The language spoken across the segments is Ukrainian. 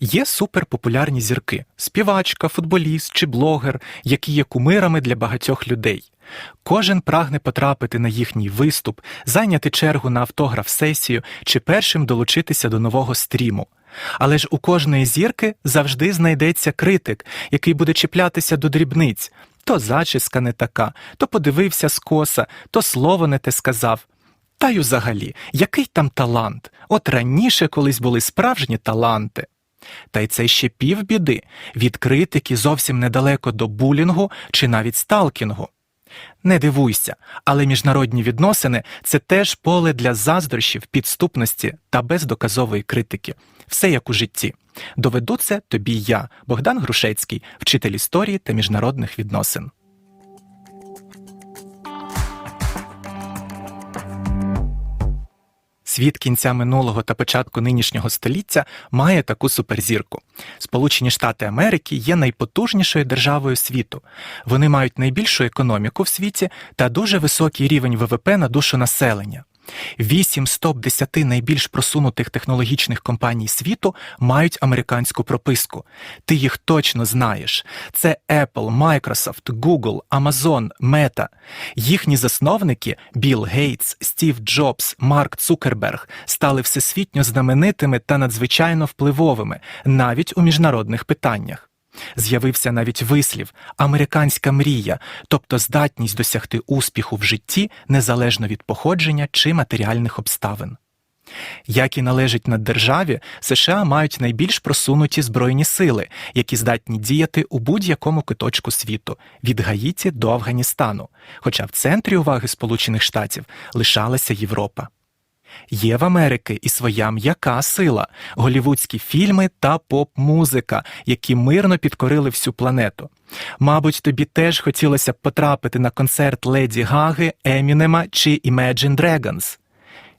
Є суперпопулярні зірки співачка, футболіст чи блогер, які є кумирами для багатьох людей. Кожен прагне потрапити на їхній виступ, зайняти чергу на автограф-сесію чи першим долучитися до нового стріму. Але ж у кожної зірки завжди знайдеться критик, який буде чіплятися до дрібниць. То зачіска не така, то подивився скоса, то слово не те сказав. Та й взагалі, який там талант? От раніше колись були справжні таланти. Та й це ще півбіди від критики зовсім недалеко до булінгу чи навіть сталкінгу. Не дивуйся, але міжнародні відносини це теж поле для заздрощів, підступності та бездоказової критики. Все як у житті. Доведу це тобі я, Богдан Грушецький, вчитель історії та міжнародних відносин. Світ кінця минулого та початку нинішнього століття має таку суперзірку. Сполучені Штати Америки є найпотужнішою державою світу. Вони мають найбільшу економіку в світі та дуже високий рівень ВВП на душу населення. Вісім з топ 10 найбільш просунутих технологічних компаній світу мають американську прописку. Ти їх точно знаєш. Це Apple, Microsoft, Google, Amazon, Meta. Їхні засновники Білл Гейтс, Стів Джобс, Марк Цукерберг стали всесвітньо знаменитими та надзвичайно впливовими навіть у міжнародних питаннях. З'явився навіть вислів американська мрія, тобто здатність досягти успіху в житті незалежно від походження чи матеріальних обставин. Як і належить на державі, США мають найбільш просунуті збройні сили, які здатні діяти у будь-якому куточку світу від Гаїті до Афганістану, хоча в центрі уваги Сполучених Штатів лишалася Європа. Є в Америки і своя м'яка сила, голівудські фільми та поп-музика, які мирно підкорили всю планету. Мабуть, тобі теж хотілося б потрапити на концерт Леді Гаги, Емінема чи Imagine Dragons.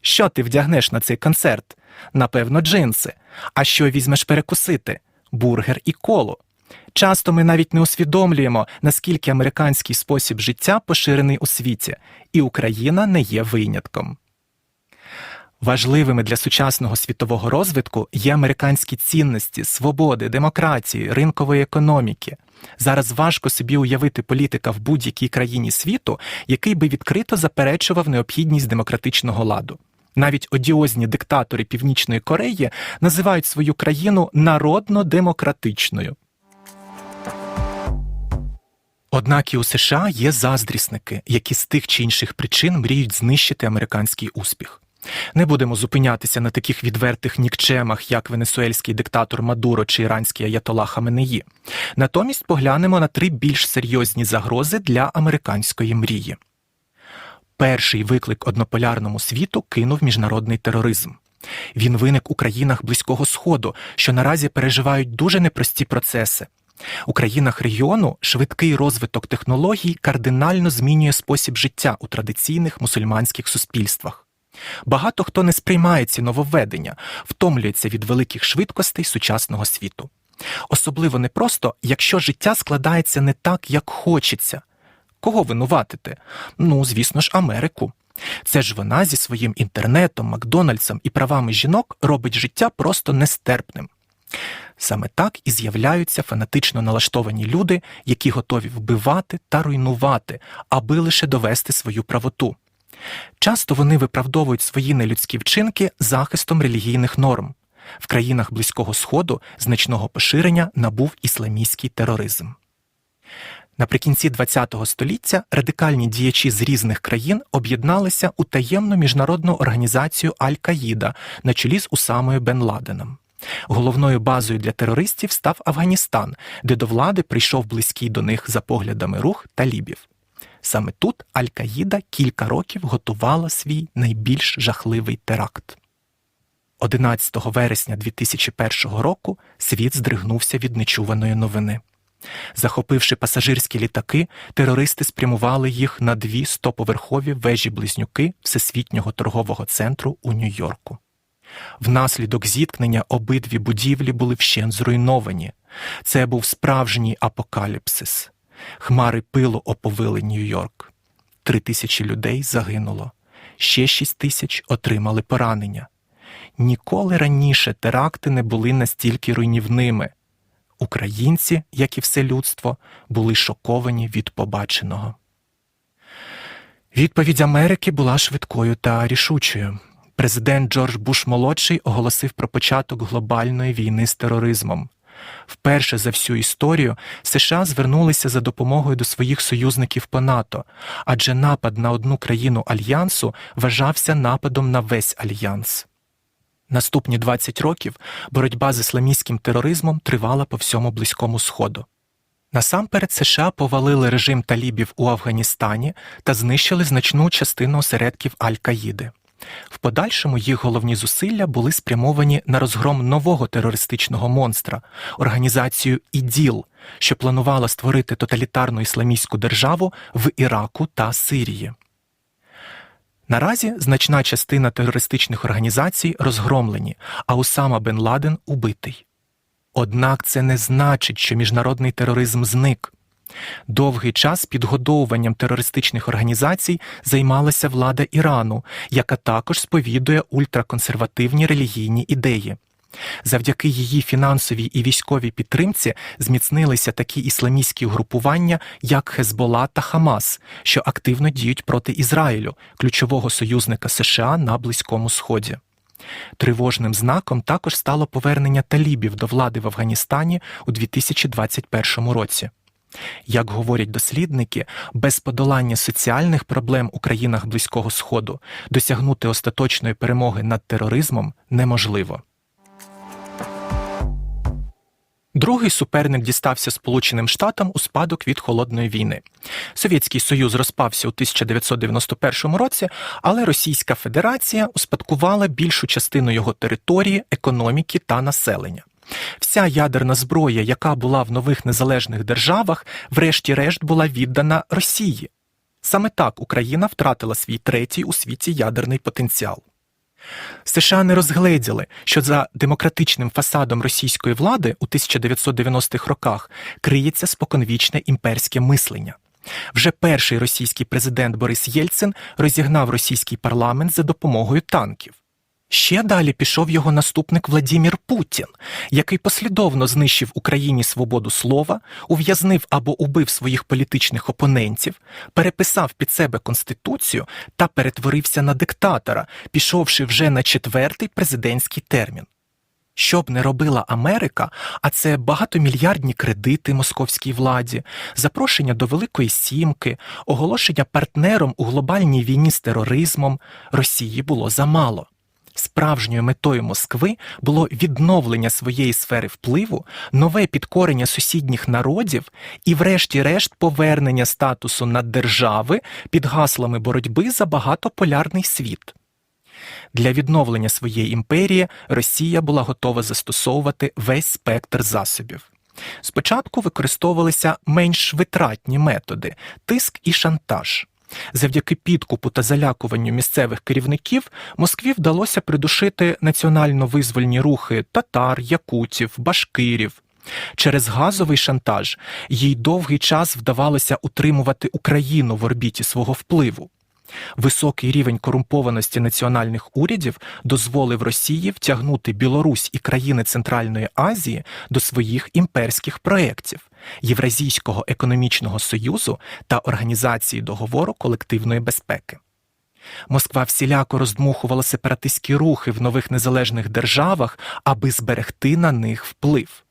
Що ти вдягнеш на цей концерт? Напевно, джинси. А що візьмеш перекусити? Бургер і коло. Часто ми навіть не усвідомлюємо, наскільки американський спосіб життя поширений у світі, і Україна не є винятком. Важливими для сучасного світового розвитку є американські цінності, свободи, демократії, ринкової економіки. Зараз важко собі уявити політика в будь-якій країні світу, який би відкрито заперечував необхідність демократичного ладу. Навіть одіозні диктатори Північної Кореї називають свою країну народно-демократичною. Однак і у США є заздрісники, які з тих чи інших причин мріють знищити американський успіх. Не будемо зупинятися на таких відвертих нікчемах, як венесуельський диктатор Мадуро чи іранський аятола Хаменеї. Натомість поглянемо на три більш серйозні загрози для американської мрії. Перший виклик однополярному світу кинув міжнародний тероризм. Він виник у країнах Близького Сходу, що наразі переживають дуже непрості процеси. У країнах регіону швидкий розвиток технологій кардинально змінює спосіб життя у традиційних мусульманських суспільствах. Багато хто не сприймає ці нововведення, втомлюється від великих швидкостей сучасного світу. Особливо непросто, якщо життя складається не так, як хочеться. Кого винуватити? Ну, звісно ж, Америку. Це ж вона зі своїм інтернетом, Макдональдсом і правами жінок робить життя просто нестерпним. Саме так і з'являються фанатично налаштовані люди, які готові вбивати та руйнувати, аби лише довести свою правоту. Часто вони виправдовують свої нелюдські вчинки захистом релігійних норм. В країнах Близького Сходу значного поширення набув ісламістський тероризм. Наприкінці ХХ століття радикальні діячі з різних країн об'єдналися у таємну міжнародну організацію Аль-Каїда на чолі з Усамою Бен Ладеном. Головною базою для терористів став Афганістан, де до влади прийшов близький до них за поглядами рух талібів. Саме тут Аль-Каїда кілька років готувала свій найбільш жахливий теракт. 11 вересня 2001 року світ здригнувся від нечуваної новини. Захопивши пасажирські літаки, терористи спрямували їх на дві стоповерхові вежі-близнюки Всесвітнього торгового центру у Нью-Йорку. Внаслідок зіткнення обидві будівлі були вщент зруйновані. Це був справжній апокаліпсис. Хмари пилу оповили Нью-Йорк. Три тисячі людей загинуло, ще шість тисяч отримали поранення. Ніколи раніше теракти не були настільки руйнівними. Українці, як і все людство, були шоковані від побаченого. Відповідь Америки була швидкою та рішучою. Президент Джордж Буш молодший оголосив про початок глобальної війни з тероризмом. Вперше за всю історію США звернулися за допомогою до своїх союзників по НАТО, адже напад на одну країну альянсу вважався нападом на весь альянс. Наступні 20 років боротьба з ісламістським тероризмом тривала по всьому Близькому Сходу. Насамперед США повалили режим талібів у Афганістані та знищили значну частину осередків Аль-Каїди. В подальшому їх головні зусилля були спрямовані на розгром нового терористичного монстра організацію ІДІЛ, що планувала створити тоталітарну ісламістську державу в Іраку та Сирії. Наразі значна частина терористичних організацій розгромлені, а Усама бен Ладен убитий. Однак це не значить, що міжнародний тероризм зник. Довгий час підгодовуванням терористичних організацій займалася влада Ірану, яка також сповідує ультраконсервативні релігійні ідеї. Завдяки її фінансовій і військовій підтримці зміцнилися такі ісламістські угрупування, як Хезбола та Хамас, що активно діють проти Ізраїлю, ключового союзника США на Близькому Сході. Тривожним знаком також стало повернення талібів до влади в Афганістані у 2021 році. Як говорять дослідники, без подолання соціальних проблем у країнах Близького Сходу досягнути остаточної перемоги над тероризмом неможливо. Другий суперник дістався Сполученим Штатам у спадок від холодної війни. Совєтський Союз розпався у 1991 році, але Російська Федерація успадкувала більшу частину його території, економіки та населення. Вся ядерна зброя, яка була в нових незалежних державах, врешті-решт була віддана Росії. Саме так Україна втратила свій третій у світі ядерний потенціал. США не розгледіли, що за демократичним фасадом російської влади у 1990-х роках криється споконвічне імперське мислення. Вже перший російський президент Борис Єльцин розігнав російський парламент за допомогою танків. Ще далі пішов його наступник Владімір Путін, який послідовно знищив Україні свободу слова, ув'язнив або убив своїх політичних опонентів, переписав під себе конституцію та перетворився на диктатора, пішовши вже на четвертий президентський термін. Що б не робила Америка, а це багатомільярдні кредити московській владі, запрошення до Великої Сімки, оголошення партнером у глобальній війні з тероризмом, Росії було замало. Справжньою метою Москви було відновлення своєї сфери впливу, нове підкорення сусідніх народів і, врешті-решт, повернення статусу наддержави під гаслами боротьби за багатополярний світ. Для відновлення своєї імперії Росія була готова застосовувати весь спектр засобів. Спочатку використовувалися менш витратні методи тиск і шантаж. Завдяки підкупу та залякуванню місцевих керівників Москві вдалося придушити національно-визвольні рухи татар, якутів, башкирів. Через газовий шантаж їй довгий час вдавалося утримувати Україну в орбіті свого впливу. Високий рівень корумпованості національних урядів дозволив Росії втягнути Білорусь і країни Центральної Азії до своїх імперських проєктів Євразійського економічного союзу та Організації договору колективної безпеки. Москва всіляко роздмухувала сепаратистські рухи в нових незалежних державах, аби зберегти на них вплив.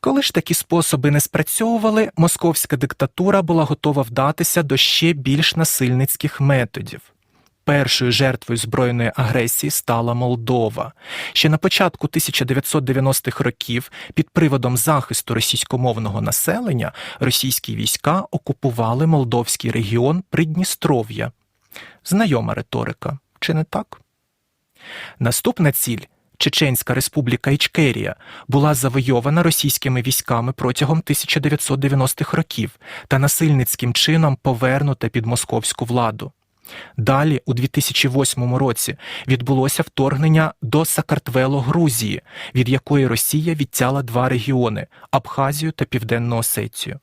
Коли ж такі способи не спрацьовували, московська диктатура була готова вдатися до ще більш насильницьких методів. Першою жертвою збройної агресії стала Молдова. Ще на початку 1990-х років під приводом захисту російськомовного населення російські війська окупували молдовський регіон Придністров'я. Знайома риторика, чи не так? Наступна ціль Чеченська республіка Ічкерія, була завойована російськими військами протягом 1990-х років та насильницьким чином повернута під московську владу. Далі, у 2008 році, відбулося вторгнення до Сакартвело Грузії, від якої Росія відтяла два регіони Абхазію та Південну Осетію.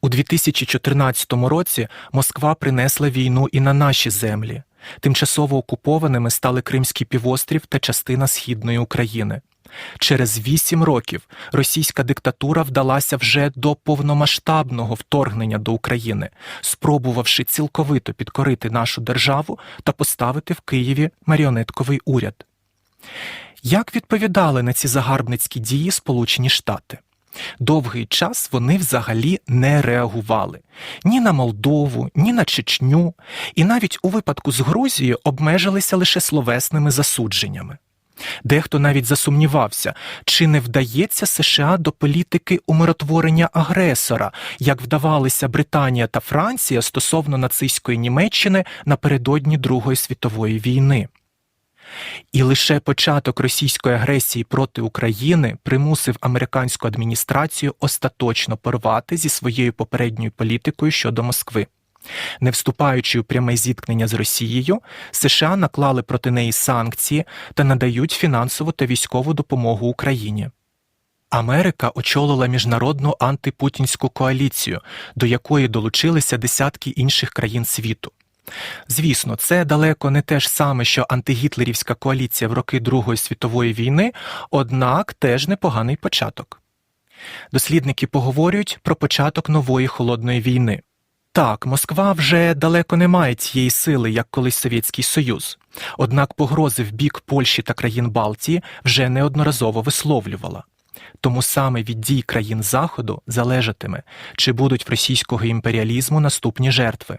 У 2014 році Москва принесла війну і на наші землі. Тимчасово окупованими стали Кримський півострів та частина східної України. Через вісім років російська диктатура вдалася вже до повномасштабного вторгнення до України, спробувавши цілковито підкорити нашу державу та поставити в Києві маріонетковий уряд. Як відповідали на ці загарбницькі дії Сполучені Штати? Довгий час вони взагалі не реагували ні на Молдову, ні на Чечню, і навіть у випадку з Грузією обмежилися лише словесними засудженнями. Дехто навіть засумнівався, чи не вдається США до політики умиротворення агресора, як вдавалися Британія та Франція стосовно нацистської Німеччини напередодні Другої світової війни. І лише початок російської агресії проти України примусив американську адміністрацію остаточно порвати зі своєю попередньою політикою щодо Москви. Не вступаючи у пряме зіткнення з Росією, США наклали проти неї санкції та надають фінансову та військову допомогу Україні. Америка очолила міжнародну антипутінську коаліцію, до якої долучилися десятки інших країн світу. Звісно, це далеко не те ж саме, що антигітлерівська коаліція в роки Другої світової війни, однак теж непоганий початок. Дослідники поговорюють про початок нової холодної війни. Так, Москва вже далеко не має тієї сили, як колись Совєтський Союз, однак погрози в бік Польщі та країн Балтії вже неодноразово висловлювала. Тому саме від дій країн Заходу залежатиме, чи будуть в російського імперіалізму наступні жертви.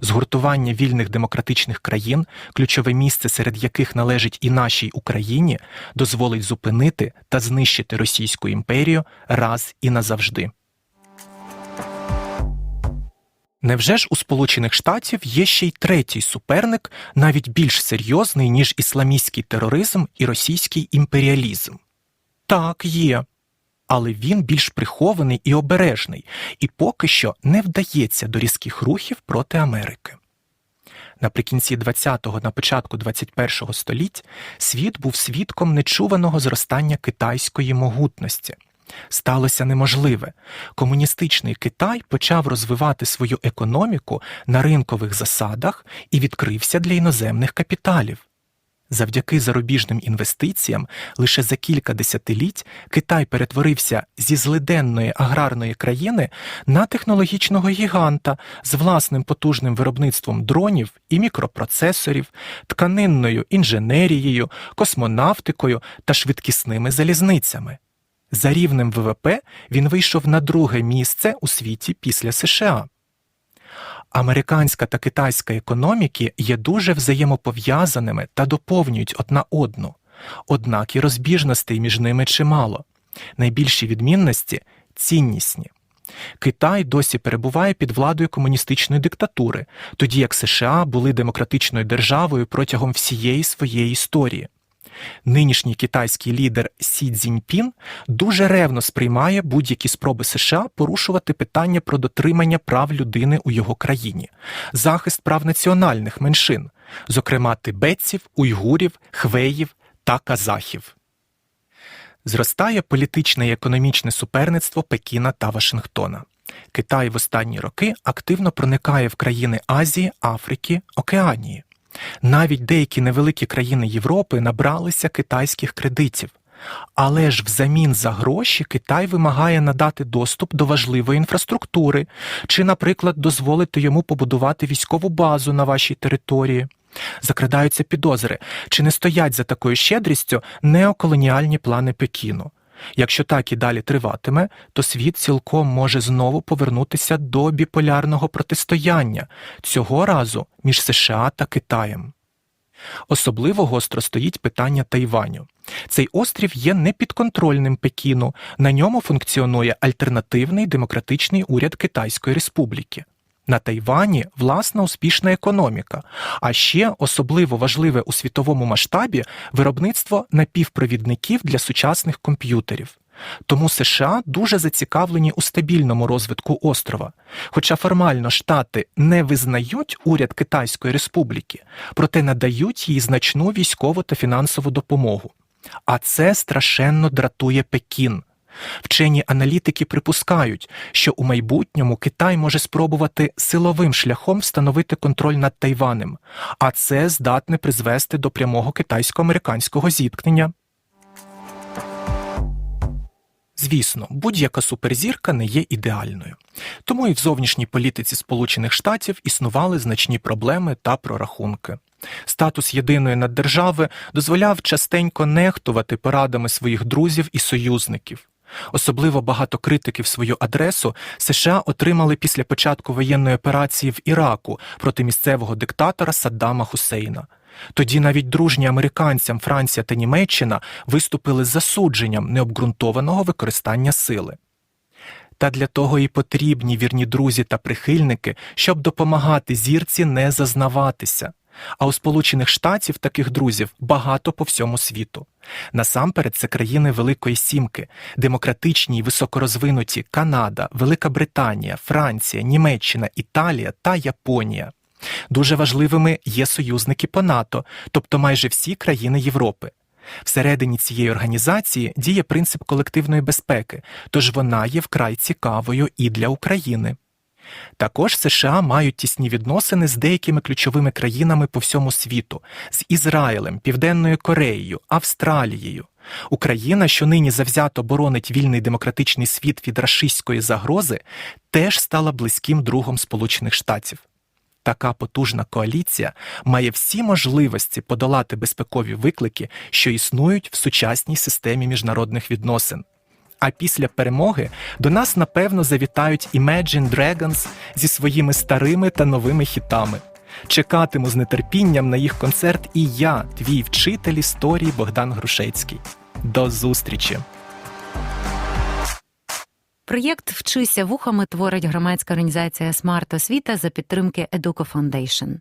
Згуртування вільних демократичних країн, ключове місце серед яких належить і нашій Україні, дозволить зупинити та знищити Російську імперію раз і назавжди. Невже ж у Сполучених Штатів є ще й третій суперник, навіть більш серйозний, ніж ісламістський тероризм і російський імперіалізм? Так, є. Але він більш прихований і обережний, і поки що не вдається до різких рухів проти Америки. Наприкінці 20-го на початку 21-го століть світ був свідком нечуваного зростання китайської могутності. Сталося неможливе. Комуністичний Китай почав розвивати свою економіку на ринкових засадах і відкрився для іноземних капіталів. Завдяки зарубіжним інвестиціям лише за кілька десятиліть Китай перетворився зі злиденної аграрної країни на технологічного гіганта з власним потужним виробництвом дронів і мікропроцесорів, тканинною інженерією, космонавтикою та швидкісними залізницями. За рівнем ВВП він вийшов на друге місце у світі після США. Американська та китайська економіки є дуже взаємопов'язаними та доповнюють одна одну, однак і розбіжностей між ними чимало. Найбільші відмінності ціннісні. Китай досі перебуває під владою комуністичної диктатури, тоді як США були демократичною державою протягом всієї своєї історії. Нинішній китайський лідер Сі Цзіньпін дуже ревно сприймає будь-які спроби США порушувати питання про дотримання прав людини у його країні, захист прав національних меншин, зокрема тибетців, уйгурів, хвеїв та казахів. Зростає політичне і економічне суперництво Пекіна та Вашингтона. Китай в останні роки активно проникає в країни Азії, Африки, Океанії. Навіть деякі невеликі країни Європи набралися китайських кредитів. Але ж взамін за гроші Китай вимагає надати доступ до важливої інфраструктури, чи, наприклад, дозволити йому побудувати військову базу на вашій території. Закрадаються підозри, чи не стоять за такою щедрістю неоколоніальні плани Пекіну. Якщо так і далі триватиме, то світ цілком може знову повернутися до біполярного протистояння, цього разу між США та Китаєм. Особливо гостро стоїть питання Тайваню. Цей острів є непідконтрольним Пекіну, на ньому функціонує альтернативний демократичний уряд Китайської Республіки. На Тайвані власна успішна економіка, а ще особливо важливе у світовому масштабі виробництво напівпровідників для сучасних комп'ютерів. Тому США дуже зацікавлені у стабільному розвитку острова. Хоча формально Штати не визнають уряд Китайської Республіки, проте надають їй значну військову та фінансову допомогу. А це страшенно дратує Пекін. Вчені аналітики припускають, що у майбутньому Китай може спробувати силовим шляхом встановити контроль над Тайванем, а це здатне призвести до прямого китайсько-американського зіткнення. Звісно, будь-яка суперзірка не є ідеальною. Тому і в зовнішній політиці Сполучених Штатів існували значні проблеми та прорахунки. Статус єдиної наддержави дозволяв частенько нехтувати порадами своїх друзів і союзників. Особливо багато критики в свою адресу США отримали після початку воєнної операції в Іраку проти місцевого диктатора Саддама Хусейна. Тоді навіть дружні американцям Франція та Німеччина виступили з засудженням необґрунтованого використання сили. Та для того і потрібні вірні друзі та прихильники, щоб допомагати зірці не зазнаватися. А у Сполучених Штатів таких друзів багато по всьому світу. Насамперед, це країни Великої Сімки, демократичні й високорозвинуті Канада, Велика Британія, Франція, Німеччина, Італія та Японія. Дуже важливими є союзники по НАТО, тобто майже всі країни Європи. Всередині цієї організації діє принцип колективної безпеки, тож вона є вкрай цікавою і для України. Також США мають тісні відносини з деякими ключовими країнами по всьому світу з Ізраїлем, Південною Кореєю, Австралією. Україна, що нині завзято боронить вільний демократичний світ від рашистської загрози, теж стала близьким другом Сполучених Штатів. Така потужна коаліція має всі можливості подолати безпекові виклики, що існують в сучасній системі міжнародних відносин. А після перемоги до нас напевно завітають Imagine Dragons зі своїми старими та новими хітами. Чекатиму з нетерпінням на їх концерт і я, твій вчитель історії Богдан Грушецький. До зустрічі! Проєкт Вчися вухами творить громадська організація Смарт Освіта за підтримки Educo Foundation.